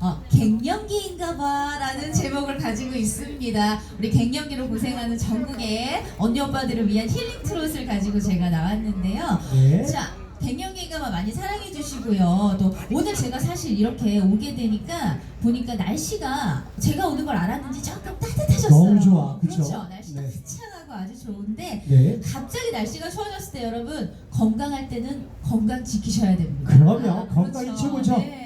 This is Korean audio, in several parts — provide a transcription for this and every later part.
어, 갱년기인가봐 라는 제목을 가지고 있습니다. 우리 갱년기로 고생하는 전국의 언니 오빠들을 위한 힐링 트롯을 가지고 제가 나왔는데요. 네. 자, 갱년기인가봐 많이 사랑해 주시고요. 또 오늘 제가 사실 이렇게 오게 되니까 보니까 날씨가 제가 오는 걸 알았는지 조금 따뜻해졌어요. 너무 좋아, 그쵸? 그렇죠. 날씨가 네. 화창하고 아주 좋은데 네. 갑자기 날씨가 추워졌을 때 여러분 건강할 때는 건강 지키셔야 됩니다. 그럼요. 건강이 그렇죠. 최고죠. 네.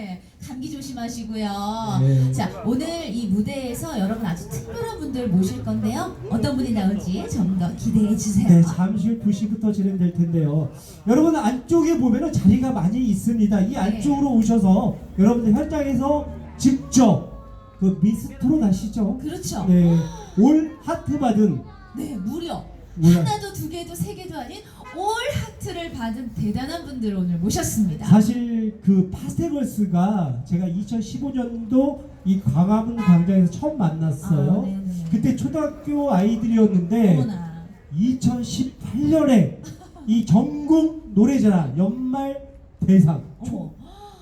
감기 조심하시고요. 네. 자 오늘 이 무대에서 여러분 아주 특별한 분들 모실 건데요. 어떤 분이 나올지 좀 더 기대해 주세요. 네, 잠시 후 2시부터 진행될 텐데요. 여러분 안쪽에 보면은 자리가 많이 있습니다. 이 안쪽으로 오셔서 여러분들 현장에서 직접 그 미스트로 가시죠. 그렇죠. 네, 올 하트 받은 네, 무려? 하나도 두 개도 세 개도 아닌 올 하트를 받은 대단한 분들 오늘 모셨습니다. 사실 그 파스텔걸스가 제가 2015년도 이 광화문 광장에서 처음 만났어요. 아, 네네. 그때 초등학교 아이들이었는데 어머나. 2018년에 이 전국 노래자랑 연말 대상 어머.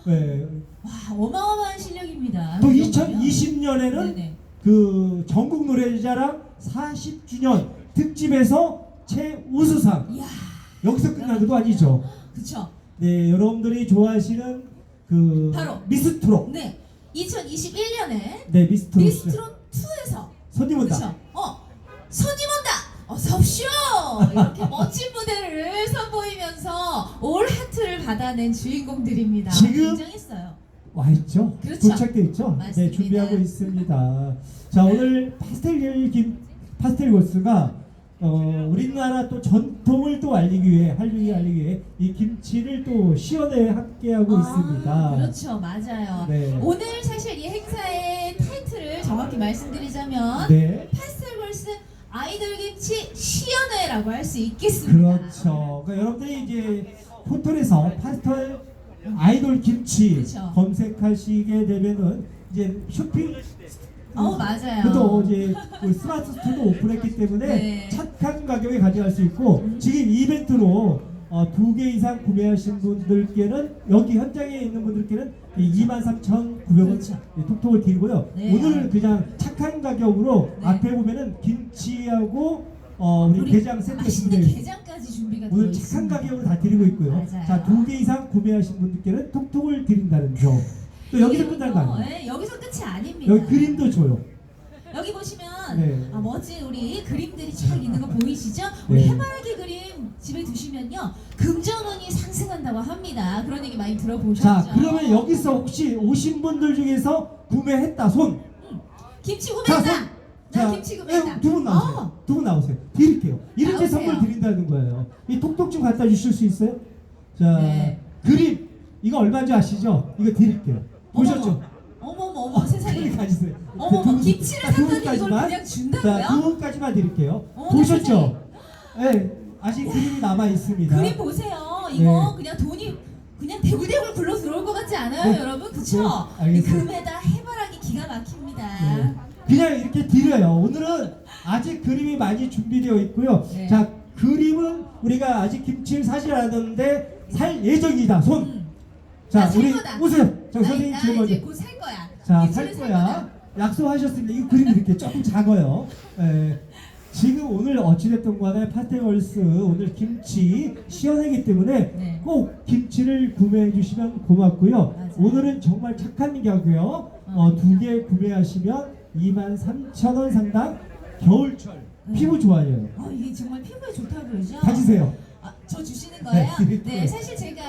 네. 와 어마어마한 실력입니다. 또그 정도면. 2020년에는 네네. 그 전국 노래자랑 40주년 특집에서 최우수상 이야, 여기서 끝난 것도 아니죠. 그쵸. 네, 여러분들이 좋아하시는 그 바로. 미스트로 네, 2021년에 네 미스트로 미스트롯 2에서 손님 온다. 그쵸. 어, 손님 온다. 어서 오쇼. 이렇게 멋진 무대를 선보이면서 올 하트를 받아낸 주인공들입니다. 지금 굉장했어요. 와 있죠. 그렇죠. 도착돼 있죠. 네, 맞습니다. 준비하고 있습니다. 자 오늘 파스텔 김 파스텔 골스가 어, 우리나라 또 전통을 또 알리기 위해 알리기 알리기 위해 이 김치를 또 시연에 함께 하고 있습니다. 아, 그렇죠, 맞아요. 네. 오늘 사실 이 행사의 타이틀을 정확히 말씀드리자면 네. 파스텔걸스 아이돌 김치 시연회라고 할 수 있겠습니다. 그렇죠. 그러니까 여러분들이 이제 포털에서 파스텔 아이돌 김치 그렇죠. 검색하시게 되면은 이제 쇼핑 어 맞아요. 그도 이제 우리 스마트 스토어도 오픈했기 때문에 네. 착한 가격에 가져갈 수 있고 지금 이벤트로 어, 두개 이상 구매하신 분들께는 여기 현장에 있는 분들께는 23,900원 그렇죠. 톡톡을 드리고요. 네. 오늘 그냥 착한 가격으로 네. 앞에 보면은 김치하고 어, 우리, 우리 게장 세트가 맛있는 준비되어 게장까지 준비가 되어 오늘 착한 있습니다. 가격으로 다 드리고 있고요. 맞아요. 자, 두 개 이상 구매하신 분들께는 톡톡을 드린다는 점. 또 여기서 끝난 거 어, 아니에요? 네, 여기서 끝이 아닙니다. 여기 그림도 줘요. 여기 보시면 네. 아, 멋진 우리 그림들이 쫙 있는 거 보이시죠? 우리 네. 해바라기 그림 집에 두시면요 금전운이 상승한다고 합니다. 그런 얘기 많이 들어보셨죠? 자, 그러면 여기서 혹시 오신 분들 중에서 구매했다 손. 김치 자, 구매다. 손. 나 김치 구매다. 두분 나오세요. 어, 두분 나오세요. 드릴게요. 이렇게 나오세요. 선물 드린다는 거예요. 이 톡톡 좀 갖다 주실 수 있어요? 자, 네. 그림 이거 얼마인지 아시죠? 이거 드릴게요. 보셨죠? 어머 어머 어머 세상에. 가지세요. 어머 두 어머 분, 김치를 자, 두 샀더니 이걸. 그냥 자, 준다고요? 두 분까지만 드릴게요. 어머, 보셨죠? 네, 아직 그림이 남아 있습니다. 그림 보세요. 이거 네. 그냥 돈이 그냥 대굴대굴 굴러 들어올 것 같지 않아요, 네. 여러분? 그쵸? 네, 알겠습니다. 이 금에다 해바라기 기가 막힙니다. 네. 그냥 이렇게 드려요. 오늘은 아직 그림이 많이 준비되어 있고요. 네. 자, 그림은 우리가 아직 김치를 사지 않았는데 살 예정이다. 손. 음. 자, 나살 우리 거다. 자, 나, 선생님 나 먼저. 이제 곧 살 거야. 자, 살 거야. 거다. 약속하셨습니다. 이 그림 이렇게 조금 작아요. 예. 지금 오늘 어찌됐든 간에 파테걸스 오늘 김치 시연회기 때문에 네. 꼭 김치를 구매해 주시면 고맙고요. 맞아요. 오늘은 정말 착한 가격이요. 어, 두 개 구매하시면 23,000원 상당 겨울철 음. 피부 좋아져요. 어, 이게 정말 피부에 좋다고 그러죠? 가지세요. 아, 저 주시는 거예요? 네. 네, 사실 제가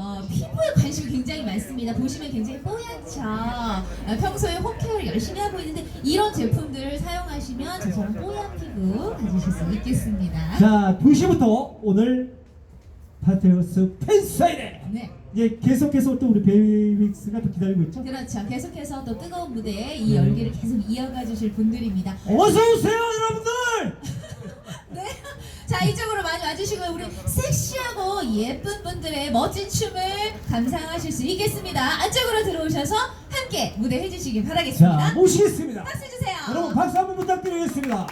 어, 피부에 관심이 굉장히 많습니다. 보시면 굉장히 뽀얗죠. 어, 평소에 홈케어를 열심히 하고 있는데 이런 제품들을 사용하시면 저처럼 뽀얀 피부 가지실 수 있겠습니다. 자, 2시부터 오늘 파테걸스 팬사인회 네, 이제 계속해서 또 우리 베이빅스가 또 기다리고 있죠. 그렇죠. 계속해서 또 뜨거운 무대에 이 네. 열기를 계속 이어가 주실 분들입니다. 어서 오세요, 여러분들. 네. 자 이쪽으로 많이 와주시고 우리 섹시하고 예쁜 분들의 멋진 춤을 감상하실 수 있겠습니다. 안쪽으로 들어오셔서 함께 무대 해주시기 바라겠습니다. 자, 모시겠습니다. 박수 주세요. 여러분 박수 한번 부탁드리겠습니다.